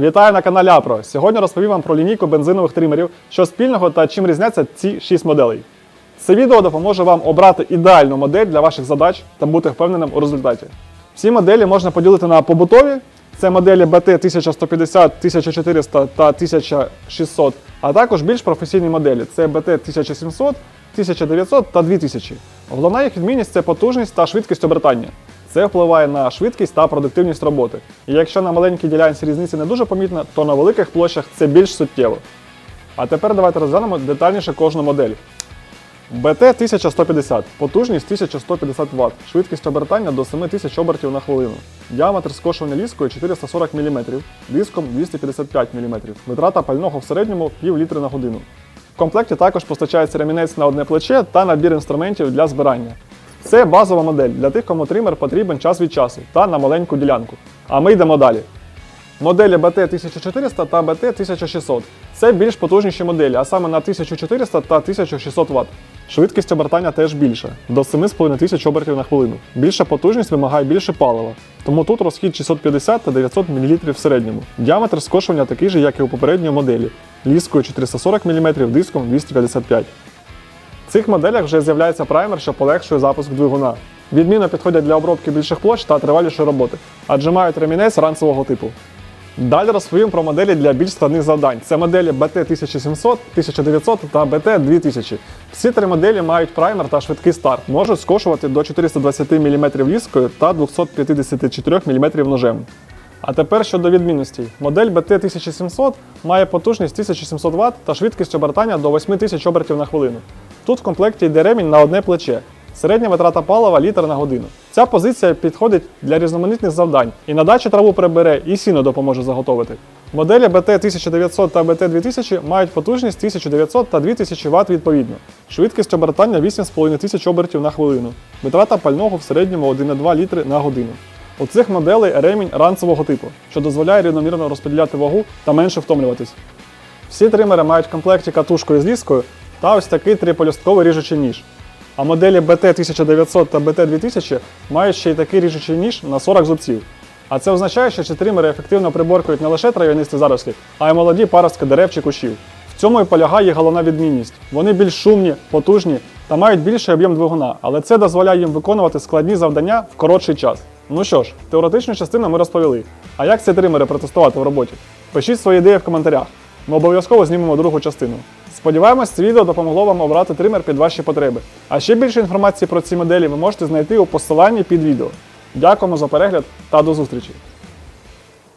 Вітаю на каналі Апро. Сьогодні розповім вам про лінійку бензинових тримерів, що спільного та чим різняться ці 6 моделей. Це відео допоможе вам обрати ідеальну модель для ваших задач та бути впевненим у результаті. Всі моделі можна поділити на побутові. Це моделі BT 1150, 1400 та 1600, а також більш професійні моделі це BT 1700, 1900 та 2000. Головна їх відмінність це потужність та швидкість обертання. Це впливає на швидкість та продуктивність роботи. І якщо на маленькій ділянці різниці не дуже помітна, то на великих площах це більш суттєво. А тепер давайте розглянемо детальніше кожну модель. BT 1150, потужність 1150 Вт, швидкість обертання до 7000 обертів на хвилину. Діаметр скошування ліскою 440 мм, диском 255 мм. Витрата пального в середньому пів літри на годину. В комплекті також постачається ремінець на одне плече та набір інструментів для збирання. Це базова модель для тих, кому тример потрібен час від часу та на маленьку ділянку. А ми йдемо далі. Моделі BT 1400 та BT 1600. Це більш потужніші моделі, а саме на 1400 та 1600 Вт. Швидкість обертання теж більша до 7500 обертів на хвилину. Більша потужність вимагає більше палива, тому тут розхід 650 та 900 мл в середньому. Діаметр скошування такий же, як і у попередньої моделі. Ліскою 440 мм, диском 255 В цих моделях вже з'являється праймер, що полегшує запуск двигуна. Відмінно підходять для обробки більших площ та тривалішої роботи, адже мають ремінець ранцевого типу. Далі розповім про моделі для більш складних завдань. Це моделі BT 1700, 1900 та BT 2000. Всі три моделі мають праймер та швидкий старт, можуть скошувати до 420 мм ліскою та 254 мм ножем. А тепер щодо відмінностей. Модель BT 1700 має потужність 1700 Вт та швидкість обертання до 8000 обертів на хвилину. Тут в комплекті йде ремінь на одне плече. Середня витрата палива літр на годину. Ця позиція підходить для різноманітних завдань і на дачі траву прибере, і сіно допоможе заготовити. Моделі BT 1900 та BT 2000 мають потужність 1900 та 2000 Вт відповідно. Швидкість обертання 8500 обертів на хвилину. Витрата пального в середньому 1,2 літри на годину. У цих моделей ремінь ранцевого типу, що дозволяє рівномірно розподіляти вагу та менше втомлюватись. Всі тримери мають в комплекті катушку із ліскою та ось такий триполюстковий ріжучий ніж. А моделі BT 1900 та BT 2000 мають ще й такий ріжучий ніж на 40 зубців. А це означає, що ці тримери ефективно приборкують не лише трав'янисті зарослі, а й молоді паростки дерев чи кущів. В цьому і полягає головна відмінність. Вони більш шумні, потужні та мають більший об'єм двигуна, але це дозволяє їм виконувати складні завдання в коротший час. Ну що ж, теоретичну частину ми розповіли. А як ці тримери протестувати в роботі? Пишіть свої ідеї в коментарях. Ми обов'язково знімемо другу частину. Сподіваємось, це відео допомогло вам обрати тример під ваші потреби. А ще більше інформації про ці моделі ви можете знайти у посиланні під відео. Дякуємо за перегляд та до зустрічі!